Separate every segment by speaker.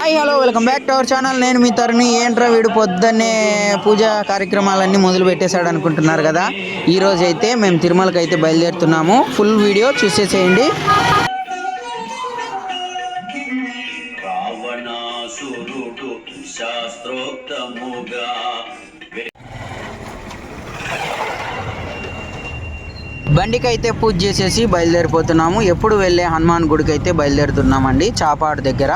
Speaker 1: Hi hello welcome back to our channel నేను మీ తరుణి. ఏంట్రా వీడు పొద్దున్నే పూజా కార్యక్రమాలన్నీ మొదలు పెట్టేశాడు అనుకుంటున్నారు కదా. ఈ రోజు అయితే మేము తిరుమలకి అయితే బయలుదేరుతున్నాము. ఫుల్ వీడియో చూసేసేయండి.
Speaker 2: శాస్త్రోక్తముగా
Speaker 1: బండికి అయితే పూజ చేసేసి బయలుదేరిపోతున్నాము. ఎప్పుడు వెళ్ళే హనుమాన్ గుడికి అయితే బయలుదేరుతున్నామండి చాపాడు దగ్గర.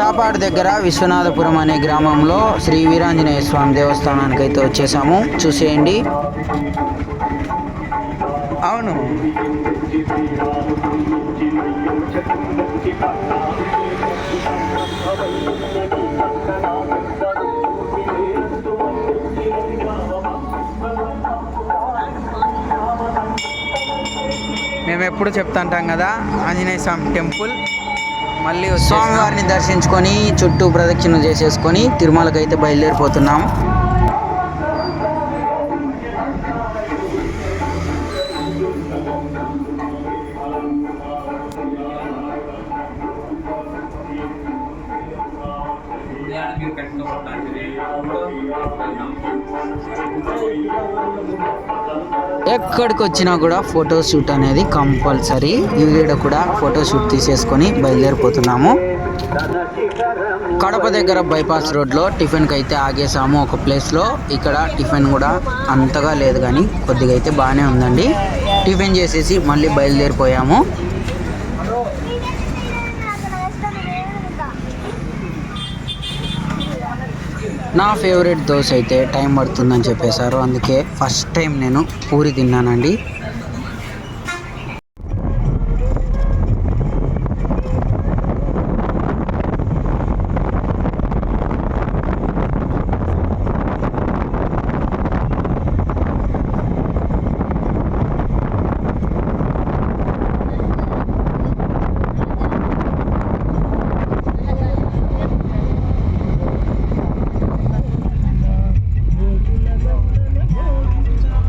Speaker 1: చాపాడు దగ్గర విశ్వనాథపురం అనే గ్రామంలో శ్రీ వీరాంజనేయ స్వామి దేవస్థానానికి అయితే వచ్చేసాము. చూసేయండి. అవును. మేము ఎప్పుడు చెప్తాంటాం కదా ఆంజనేయ స్వామి టెంపుల్. మళ్ళీ స్వామివారిని దర్శించుకొని చుట్టూ ప్రదక్షిణ చేసేసుకొని తిరుమలకి అయితే బయలుదేరిపోతున్నాం. ఎక్కడికి వచ్చినా కూడా ఫోటో షూట్ అనేది కంపల్సరీ. ఈడ కూడా ఫోటో షూట్ తీసేసుకొని బయలుదేరిపోతున్నాము. కడప దగ్గర బైపాస్ రోడ్లో టిఫిన్కి అయితే ఆగేసాము ఒక ప్లేస్లో ఇక్కడ టిఫిన్ కూడా అంతగా లేదు కానీ కొద్దిగా అయితే బాగానే ఉందండి. టిఫిన్ చేసేసి మళ్ళీ బయలుదేరిపోయాము. నా ఫేవరెట్ దోశ అయితే టైం పడుతుందని చెప్పేశారు. అందుకే ఫస్ట్ టైం నేను పూరి తిన్నానండి.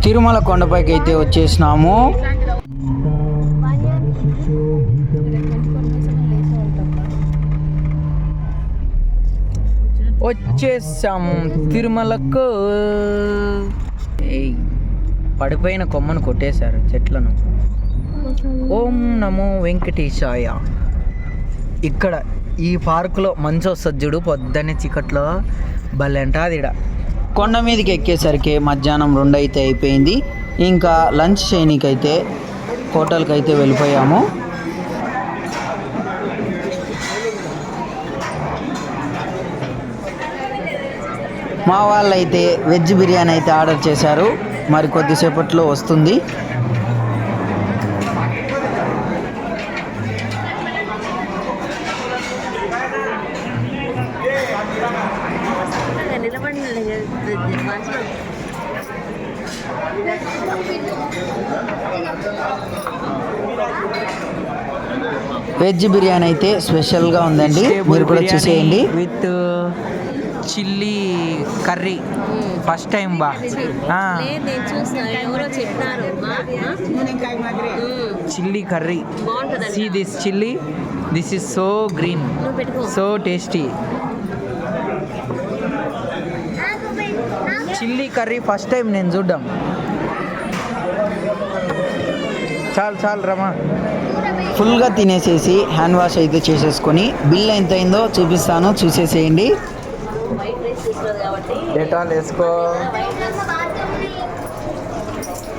Speaker 1: తిరుమల కొండపైకి అయితే వచ్చేసినాము. వచ్చేసాం తిరుమలకు. పడిపోయిన కొమ్మను కొట్టేశారు చెట్లను. ఓం నమో వెంకటేశాయ. ఇక్కడ ఈ పార్కులో మంచి వస్తుంది చూడు పొద్దున్నే చీకట్లో భలే ఉంటుంది కొండ మీదకి ఎక్కేసరికి మధ్యాహ్నం రెండు అయితే అయిపోయింది. ఇంకా లంచ్ చేయనీకి అయితే హోటల్కి అయితే వెళ్ళిపోయాము. మా వాళ్ళైతే వెజ్ బిర్యానీ అయితే ఆర్డర్ చేశారు. మరి కొద్దిసేపట్లో వస్తుంది. వెజ్ బిర్యానీ అయితే స్పెషల్గా ఉందండి. మీరు కూడా చూసేయండి.
Speaker 3: With chilli curry first time బా. Chilli curry. See this chilli this is so green so tasty chilli curry first time నేను చూడ్డం. చాలు చాలు రమా.
Speaker 1: ఫుల్గా తినేసేసి హ్యాండ్ వాష్ అయితే చేసేసుకొని బిల్ ఎంత అయిందో చూపిస్తాను చూసేసేయండి.
Speaker 3: డెటాల్ వేసుకో.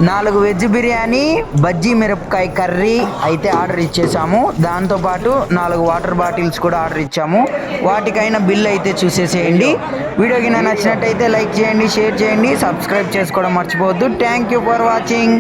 Speaker 1: నాలుగు వెజ్ బిర్యానీ బజ్జీ మిరపకాయ కర్రీ అయితే ఆర్డర్ ఇచ్చేసాము. దాంతోపాటు నాలుగు వాటర్ బాటిల్స్ కూడా ఆర్డర్ ఇచ్చాము. వాటికైనా బిల్ అయితే చూసేసేయండి. వీడియో కింద నచ్చినట్టయితే లైక్ చేయండి షేర్ చేయండి సబ్స్క్రైబ్ చేసుకోవడం మర్చిపోవద్దు. Thank you for watching